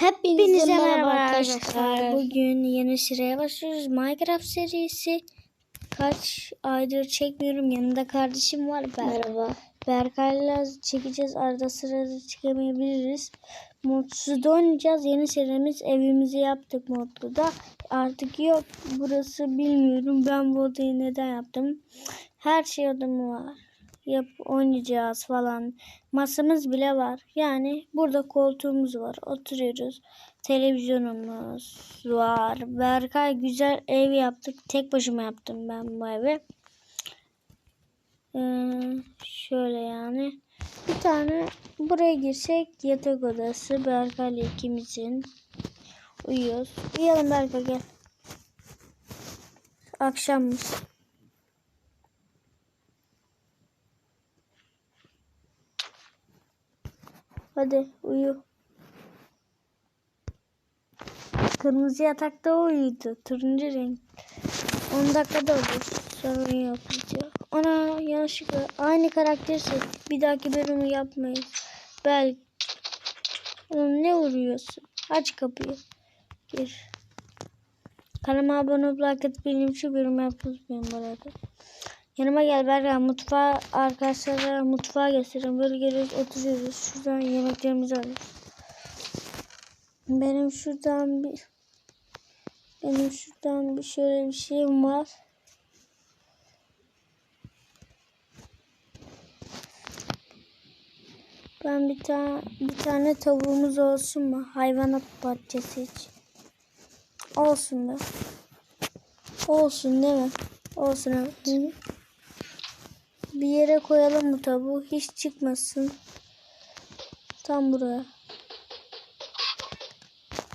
Hepinize merhaba arkadaşlar. Bugün yeni sıraya başlıyoruz. Minecraft serisi. Kaç aydır çekmiyorum. Yanında kardeşim var. Ber Merhaba. Berkay'la çekeceğiz. Arada sırada çekemeyebiliriz. Mutsuz'da oynayacağız. Yeni serimiz evimizi yaptık Mutlu'da. Artık yok. Burası bilmiyorum. Ben bu odayı neden yaptım. Her şey odamı var. Yap oynayacağız falan. Masamız bile var. Yani burada koltuğumuz var. Oturuyoruz. Televizyonumuz var. Berkay güzel ev yaptık. Tek başıma yaptım ben bu evi. Ee, şöyle yani. Bir tane buraya girsek yatak odası. Berkay'la ikimizin. Uyuyoruz. Uyuyalım Berkay gel. Akşammış. Hadi uyu. Kırmızı yatakta uyudu. Turuncu renk. 10 dakikada olur. Yok. bitiyor. Ona yanlışlıkla aynı karakteri seçtik. Bir dahaki bölümü yapmayız. Belki. Oğlum ne vuruyorsun? Aç kapıyı. Gir. Kanalıma abone olup like atıp benim şu bölümü yapmayı bu arada. Yanıma gel Berra mutfağa arkadaşlara mutfağa göstereyim. Böyle geliyoruz oturuyoruz. Şuradan yemeklerimizi alıyoruz. Benim şuradan bir benim şuradan bir şöyle bir şeyim var. Ben bir tane bir tane tavuğumuz olsun mu? Hayvanat bahçesi için. Olsun be. Olsun değil mi? Olsun evet. Bir yere koyalım bu tavuğu. Hiç çıkmasın. Tam buraya.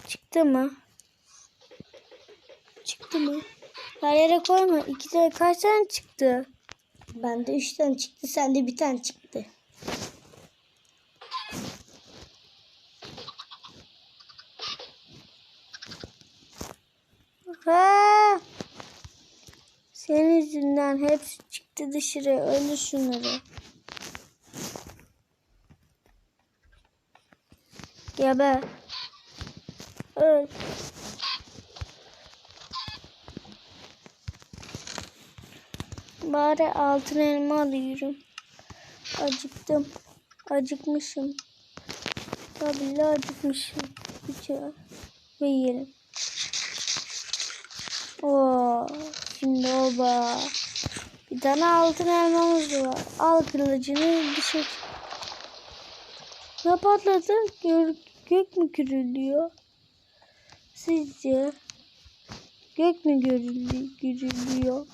Çıktı mı? Çıktı mı? Her yere koyma. İki tane kaç tane çıktı? Bende üç tane çıktı. Sende bir tane çıktı. Ha! Senin yüzünden hepsi çıktı dışarı. Öldür şunları. Geber. Öl. Bari altın elma alıyorum. Acıktım. Acıkmışım. Tabii acıkmışım. Bıçağı. Ve yiyelim. Oo, şimdi oba. Bir tane altın elmamız var. Al kılıcını dışarı. Ne patladı? Gök, gök mü gürülüyor? Sizce? Gök mü gürülüyor? gürülüyor?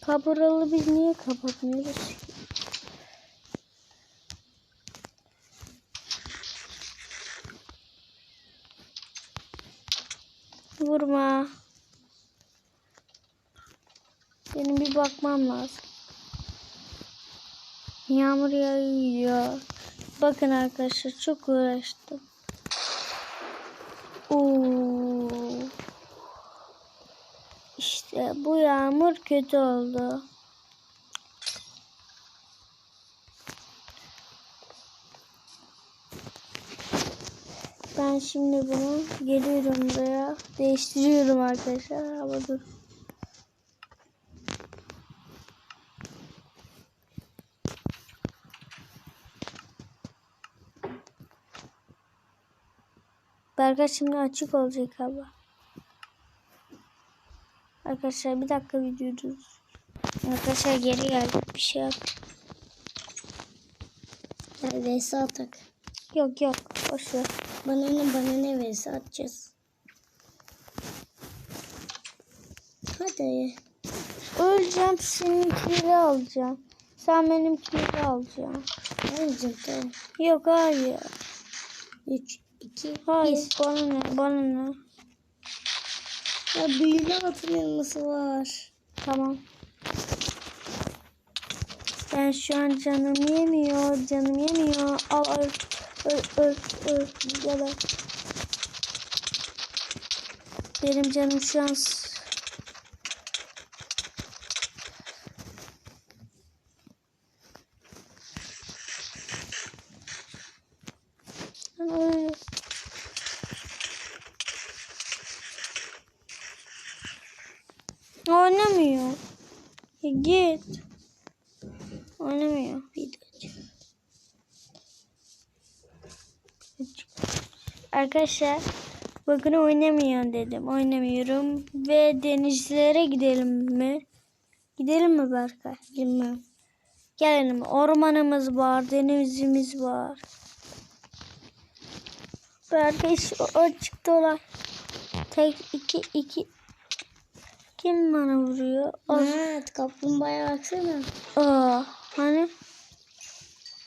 Kapıralı biz niye kapatmıyoruz? Vurma. Benim bir bakmam lazım. Yağmur yağıyor. Bakın arkadaşlar çok uğraştım. Oo. İşte bu yağmur kötü oldu. Ben şimdi bunu geliyorum buraya. Değiştiriyorum arkadaşlar. Ama dur. Berkay şimdi açık olacak ama. Arkadaşlar bir dakika videodayız. Arkadaşlar geri geldik bir şey yap. Vs atak. Yok yok boş ver. Bana ne bana ne vs atacağız. Hadi. Öleceğim seninkileri alacağım. Sen benimkileri alacaksın. Alacağım tamam. Yok hayır. 3, 2, Hayır 1. bana ne bana ne. Ya büyülü atın elması var. Tamam. Ben şu an canım yemiyor. Canım yemiyor. Al öl. Öl öl öl. Yalan. Benim canım şu an Ben oynamıyor. Ya git. Oynamıyor. Video. Arkadaşlar bakın oynamıyor dedim. Oynamıyorum. Ve denizlere gidelim mi? Gidelim mi Berkay? Bilmem. Gelelim. Ormanımız var. Denizimiz var. Berkay şu- o çıktı olay. Tek iki iki. Kim bana vuruyor? O, Evet kaplumbağaya baksana. Aa, hani?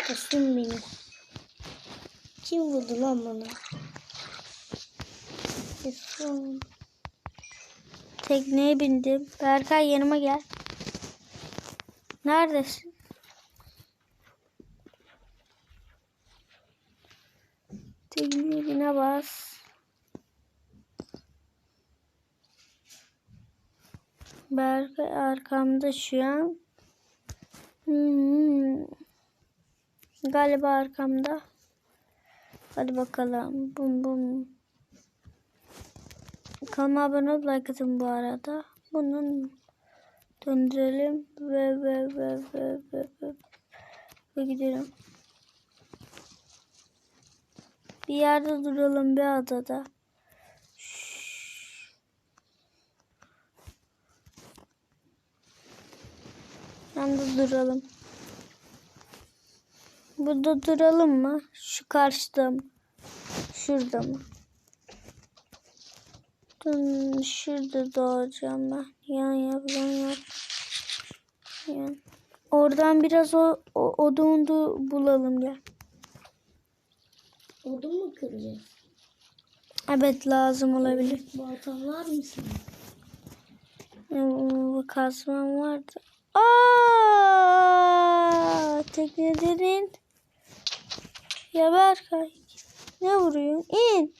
Kostüm benim. Kim vurdu lan bana? Kesin. Tekneye bindim. Berkay yanıma gel. Neredesin? Tekneye bine bas. Berkay arkamda şu an. Hmm. Galiba arkamda. Hadi bakalım. Bum bum. Kanalıma abone ol like atın bu arada. Bunun döndürelim ve ve ve ve ve ve, ve gidelim. Bir yerde duralım bir adada. Duralım. Burada duralım mı? Şu karşıda mı? Şurada mı? Dün şurada doğacağım ben. Yan yap, yan yap. Yan. Oradan biraz o, o odun bulalım gel. Odun mu kıracağız? Evet lazım olabilir. Baltan var mı senin? Bu kazmam vardı. Aa, teknelerin. Ya Berkay. Ne vuruyorsun? İn.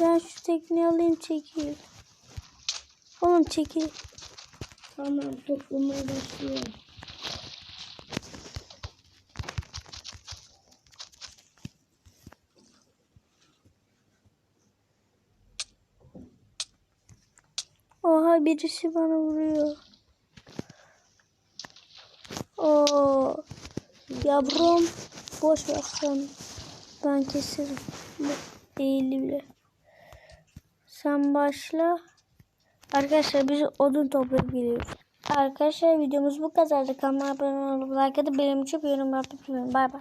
Ben şu tekneyi alayım çekeyim. Oğlum çekil. Tamam toplamaya başlıyorum. Oha birisi bana vuruyor. Oo. Yavrum. Boş ver sen. Ben keserim. Bu Eğili bile. Sen başla. Arkadaşlar biz odun toplayıp geliyoruz. Arkadaşlar videomuz bu kadardı. Kanalıma abone olup like atıp benim için yorum yapmayı. Bay bay.